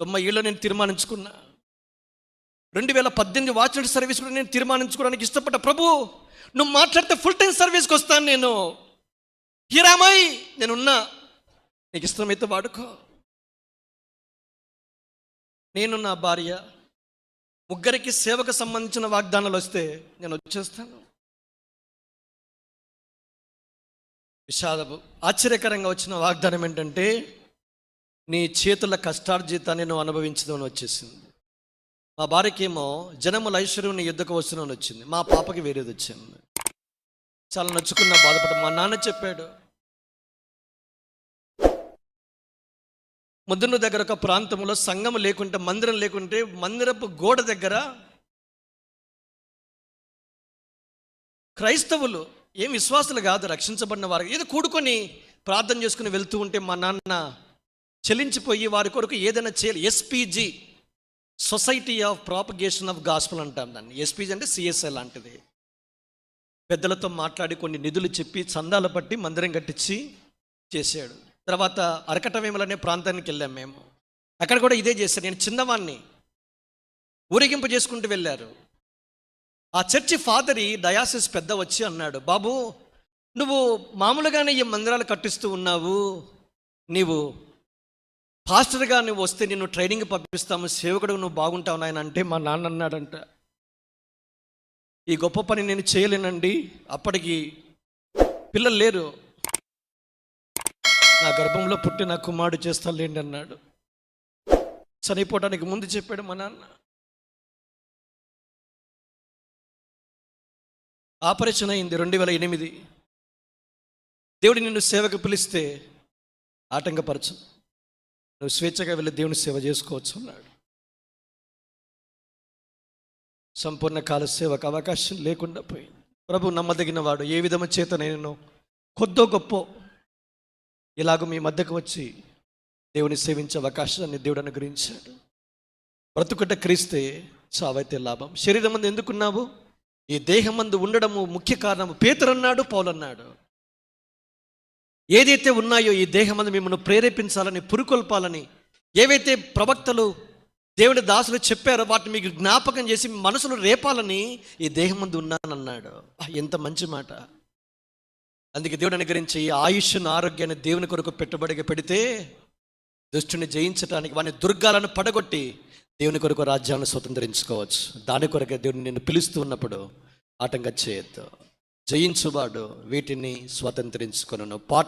తొంభై ఏళ్ళు నేను తీర్మానించుకున్నా. రెండు వేల పద్దెనిమిది వాచ్మెన్ సర్వీస్ కూడా నేను తీర్మానించుకోవడానికి ఇష్టపడ్డ. ప్రభు నువ్వు మాట్లాడితే ఫుల్ టైం సర్వీస్కి వస్తాను నేను. హీరామాయి నేనున్నా. నీకు ఇష్టమైతే వాడుకో. నేను నా భార్య ముగ్గురికి సేవకు సంబంధించిన వాగ్దానాలు వస్తే నేను వచ్చేస్తాను. విషాదపు ఆశ్చర్యకరంగా వచ్చిన వాగ్దానం ఏంటంటే నీ చేతుల కష్టార్జితాన్ని నువ్వు అనుభవించదని వచ్చేసింది. మా భార్యకేమో జనముల ఐశ్వర్యం నీ యుద్ధకు వస్తున్నాను వచ్చింది. మా పాపకి వేరేది వచ్చింది. చాలా నచ్చుకున్న బాధపడ మా నాన్న చెప్పాడు ముద్దున్న దగ్గర ఒక ప్రాంతంలో సంఘం లేకుంటే మందిరం లేకుంటే మందిరపు గోడ దగ్గర క్రైస్తవులు ఏం విశ్వాసులు కాదు రక్షించబడిన వారు. ఏదో కూడుకొని ప్రార్థన చేసుకుని వెళ్తూ ఉంటే మా నాన్న చెలించిపోయి వారి కొరకు ఏదైనా చేయాలి. SPG society of propagation of gospel అంటాం దాన్ని. ఎస్పీజీ అంటే సిఎస్ఐ లాంటిది. పెద్దలతో మాట్లాడి కొన్ని నిధులు చెప్పి చందాలు పట్టి మందిరం కట్టించి చేశాడు. తర్వాత అరకటవేమల అనే ప్రాంతానికి వెళ్ళాం మేము. అక్కడ కూడా ఇదే చేశాను నేను చిన్నవాణ్ణి ఊరేగింపు చేసుకుంటూ వెళ్ళారు. ఆ చర్చి ఫాదరి డయాసిస్ పెద్ద వచ్చి అన్నాడు బాబు నువ్వు మామూలుగానే ఈ మందిరాలు కట్టిస్తూ ఉన్నావు. నీవు పాస్టర్గా నువ్వు వస్తే నిన్ను ట్రైనింగ్ పంపిస్తాము సేవకుడు నువ్వు బాగుంటావు నాయన అంటే మా నాన్న అన్నాడంట. ఈ గొప్ప పని నేను చేయలేనండి అప్పటికి పిల్లలు లేరు. నా గర్భంలో పుట్టి నా కుమారుడు చేస్తానులేండి అన్నాడు. చనిపోవడానికి ముందు చెప్పాడు మా నాన్న. ఆపరేషన్ అయింది రెండు వేల ఎనిమిది. దేవుడు నిన్ను సేవకు పిలిస్తే ఆటంకపరచు. నువ్వు స్వేచ్ఛగా వెళ్ళి దేవుని సేవ చేసుకోవచ్చు అన్నాడు. సంపూర్ణ కాల సేవకు అవకాశం లేకుండా పోయింది. ప్రభు నమ్మదగిన వాడు ఏ విధము చేత నేను కొద్దో గొప్ప ఇలాగ మీ మధ్యకు వచ్చి దేవుని సేవించే అవకాశాన్ని దేవుడు అనుగ్రహించాడు. బ్రతుకుట క్రీస్తే చావైతే లాభం. శరీరం మందు ఎందుకున్నావు? ఈ దేహం మందు ఉండడము ముఖ్య కారణము. పేతరన్నాడు పౌలన్నాడు. ఏదైతే ఉన్నాయో ఈ దేహం మందు మిమ్మల్ని ప్రేరేపించాలని పురుకొల్పాలని ఏవైతే ప్రవక్తలు దేవుడి దాసులు చెప్పారో వాటిని మీకు జ్ఞాపకం చేసి మీ మనసును రేపాలని ఈ దేహం ముందు ఉన్నానన్నాడు ఎంత మంచి మాట. అందుకే దేవుడు అనుగ్రహించి ఈ ఆయుష్ను ఆరోగ్యాన్ని దేవుని కొరకు పెట్టుబడిగా పెడితే దుష్టుని జయించడానికి వాని దుర్గాలను పడగొట్టి దేవుని కొరకు రాజ్యాన్ని స్వతంత్రించుకోవచ్చు. దాని కొరకే దేవుని నిన్ను పిలుస్తూ ఉన్నప్పుడు ఆటంకం చేయొద్దు. జయించువాడు వీటిని స్వతంత్రించుకొను పాట